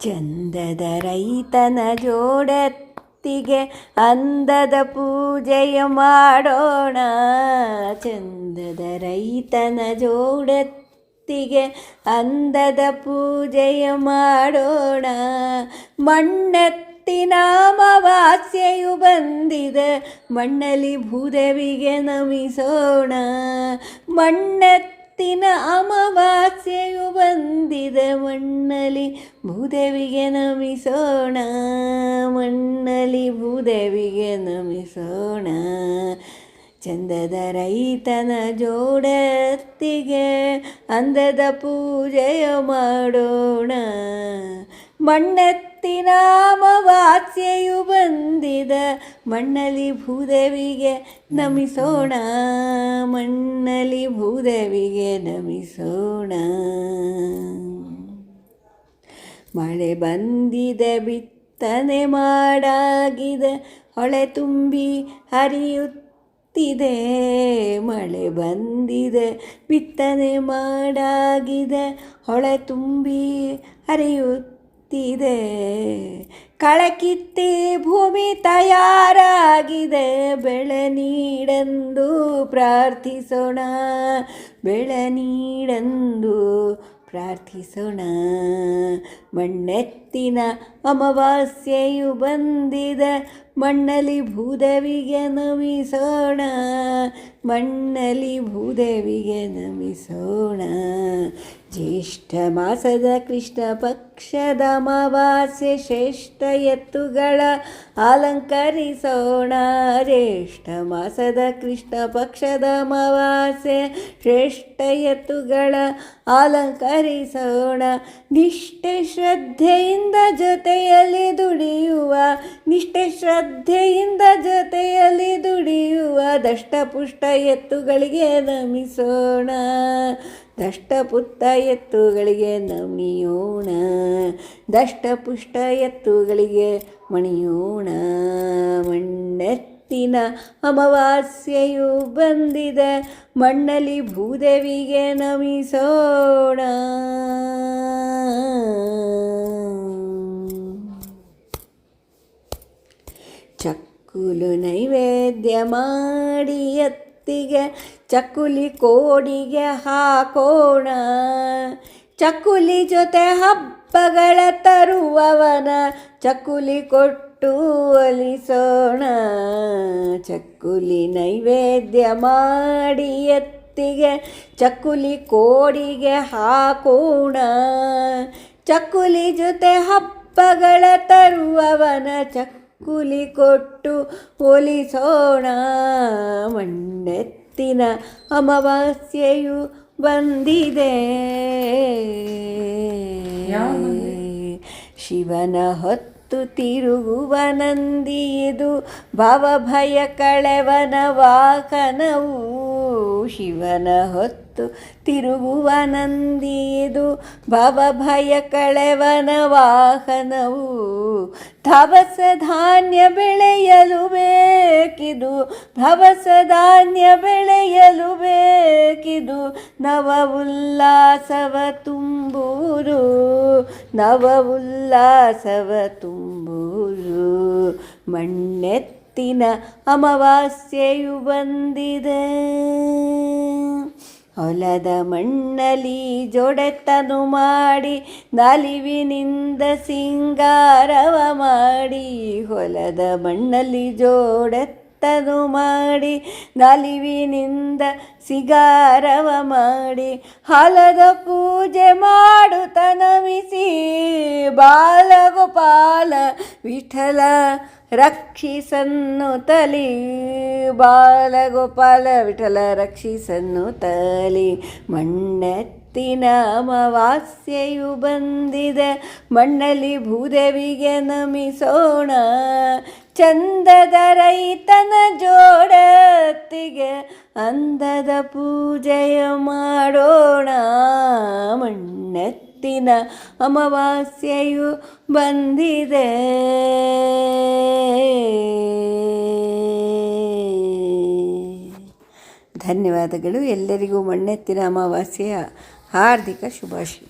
ಚಂದದ ರೈತನ ಜೋಡತ್ತಿಗೆ ಅಂದದ ಪೂಜೆಯ ಮಾಡೋಣ. ಚಂದದ ರೈತನ ಜೋಡತ್ತಿಗೆ ಅಂದದ ಪೂಜೆಯ ಮಾಡೋಣ. ಮಣ್ಣೆತ್ತಿನ ಅಮಾವಾಸ್ಯೆಯು ಬಂದಿದೆ, ಮಣ್ಣಲ್ಲಿ ಭೂದೇವಿಗೆ ನಮಿಸೋಣ. ಮಣ್ಣತ್ತಿನ ಅಮವಾಸ್ಯೆಯು ಬಂದಿದೆ ಮಣ್ಣಲ್ಲಿ ಭೂದೇವಿಗೆ ನಮಿಸೋಣ, ಮಣ್ಣಲ್ಲಿ ಭೂದೇವಿಗೆ ನಮಿಸೋಣ. ಚಂದದ ರೈತನ ಜೋಡತ್ತಿಗೆ ಅಂದದ ಪೂಜೆಯ ಮಾಡೋಣ. ಮಣ್ಣೆತ್ತಿನ ಅಮಾವಾಸ್ಯೆಯು ಬಂದಿದ, ಮಣ್ಣಲ್ಲಿ ಭೂದೇವಿಗೆ ನಮಿಸೋಣ. ಮಣ್ಣಲ್ಲಿ ಭೂದೇವಿಗೆ ನಮಿಸೋಣ. ಮಳೆ ಬಂದಿದೆ, ಬಿತ್ತನೆ ಮಾಡಾಗಿದೆ, ಹೊಳೆ ತುಂಬಿ ಹರಿಯುತ್ತಿದೆ. ಮಳೆ ಬಂದಿದೆ, ಬಿತ್ತನೆ ಮಾಡಾಗಿದೆ, ಹೊಳೆ ತುಂಬಿ ಹರಿಯುತ್ತಿದೆ. ಕಳಕಿತ್ತಿ ಭೂಮಿ ತಯಾರಾಗಿದೆ, ಬೆಳೆ ನೀಡೆಂದು ಪ್ರಾರ್ಥಿಸೋಣ, ಬೆಳೆ ನೀಡೆಂದು ಪ್ರಾರ್ಥಿಸೋಣ. ಮಣ್ಣೆತ್ತಿನ ಅಮಾವಾಸ್ಯೆಯು ಬಂದಿದೆ ಮಣ್ಣಲ್ಲಿ ಭೂದೇವಿಗೆ ನಮಿಸೋಣ. ಮಣ್ಣಲ್ಲಿ ಭೂದೇವಿಗೆ ನಮಿಸೋಣ. ಜ್ಯೇಷ್ಠ ಮಾಸದ ಕೃಷ್ಣ ಪಕ್ಷದ ಅಮಾವಾಸ್ಯೆ ಶ್ರೇಷ್ಠ ಎತ್ತುಗಳ ಅಲಂಕರಿಸೋಣ. ಜ್ಯೇಷ್ಠ ಮಾಸದ ಕೃಷ್ಣ ಪಕ್ಷದ ಅಮಾವಾಸ್ಯೆ ಶ್ರೇಷ್ಠ ಎತ್ತುಗಳ ಅಲಂಕರಿಸೋಣ. ನಿಷ್ಠೆ ಶ್ರದ್ಧೆಯಿಂದ ಜೊತೆಯಲ್ಲಿ ದುಡಿಯುವ, ನಿಷ್ಠೆ ಶ್ರದ್ಧೆಯಿಂದ ಜೊತೆಯಲ್ಲಿ ದುಡಿಯುವ ದಷ್ಟಪುಷ್ಟ ಎತ್ತುಗಳಿಗೆ ನಮಿಸೋಣ. ದಷ್ಟಪುತ್ತ ಎತ್ತುಗಳಿಗೆ ನಮಿಯೋಣ, ದಷ್ಟಪುಷ್ಟ ಎತ್ತುಗಳಿಗೆ ಮಣಿಯೋಣ. ಮಣ್ಣೆತ್ತಿನ ಅಮಾವಾಸ್ಯೆಯು ಬಂದಿದೆ, ಮಣ್ಣಲ್ಲಿ ಭೂದೇವಿಗೆ ನಮಿಸೋಣ. ಚಕ್ಕುಲು ನೈವೇದ್ಯ ಮಾಡಿ ಎತ್ತಿಗೆ ಚಕ್ಕುಲಿ ಕೋಡಿಗೆ ಹಾಕೋಣ. ಚಕ್ಕುಲಿ ಜೊತೆ ಹಬ್ಬಗಳ ತರುವವನ ಚಕ್ಕುಲಿ ಕೊಟ್ಟು ಒಲಿಸೋಣ. ಚಕ್ಕುಲಿ ನೈವೇದ್ಯ ಮಾಡಿ ಎತ್ತಿಗೆ ಚಕ್ಕುಲಿ ಕೋಡಿಗೆ ಹಾಕೋಣ. ಚಕ್ಕುಲಿ ಜೊತೆ ಹಬ್ಬಗಳ ತರುವವನ ಚಕ್ಕುಲಿ ಕೊಟ್ಟು ಒಲಿಸೋಣ. ಮಣ್ಣೆತ್ತಿನ ಅಮಾವಾಸ್ಯೆಯು ಬಂದಿದೆ. ಶಿವನ ಹೊತ್ತು ತಿರುಗುವ ನಂದಿ ಇದು ಭವಭಯ ಕಳೆವನ ವಾಹನವು. ಶಿವನ ಹೊತ್ತು ತಿರುಗುವ ನಂದಿ ಇದು ಭವಭಯ ಕಳೆವನ ವಾಹನವು. ಧವಸ ಧಾನ್ಯ ಬೆಳೆಯಲು ಬೇಕಿದು ಭವಸ ಧಾನ್ಯ ಬೆಳೆಯಲು ಬೇಕಿದು, ನವ ಉಲ್ಲಾಸವ ತುಂಬೂರು, ನವ ಉಲ್ಲಾಸವ ತುಂಬೂರು. ಮಣ್ಣೆತ್ತಿನ ಅಮಾವಾಸ್ಯೆಯು ಬಂದಿದೆ. ಹೊಲದ ಮಣ್ಣಲಿ ಜೊಡೆತನು ಮಾಡಿ, ನಲಿವಿನಿಂದ ಸಿಂಗಾರವ ಮಾಡಿ, ಹೊಲದ ಮಣ್ಣಲ್ಲಿ ಜೋಡೆತ್ತನು ಮಾಡಿ, ನಲಿವಿನಿಂದ ಸಿಗಾರವ ಮಾಡಿ, ಹಲದ ಪೂಜೆ ಮಾಡುತ್ತ ನಮಿಸಿ, ಬಾಲಗೋಪಾಲ ವಿಠಲ ರಕ್ಷಿಸನ್ನು ತಲಿ, ಬಾಲಗೋಪಾಲ ವಿಠಲ ರಕ್ಷಿಸನ್ನು ತಲಿ, ಮಣ್ಣೆತ್ತಿನ ಅಮಾವಾಸ್ಯೆಯು ಬಂದಿದೆ, ಮಣ್ಣಲ್ಲಿ ಭೂದೇವಿಗೆ ನಮಿಸೋಣ ಚಂದದ ರೈತನ ಜೋಡತ್ತಿಗೆ ಅಂದದ ಪೂಜೆಯ ಮಾಡೋಣ ಮಣ್ಣೆತ್ತಿನ ಅಮಾವಾಸ್ಯೆಯು ಬಂದಿದೆ. ಧನ್ಯವಾದಗಳು. ಎಲ್ಲರಿಗೂ ಮಣ್ಣೆತ್ತಿನ ಅಮಾವಾಸ್ಯೆಯ ಹಾರ್ದಿಕ ಶುಭಾಶಯ.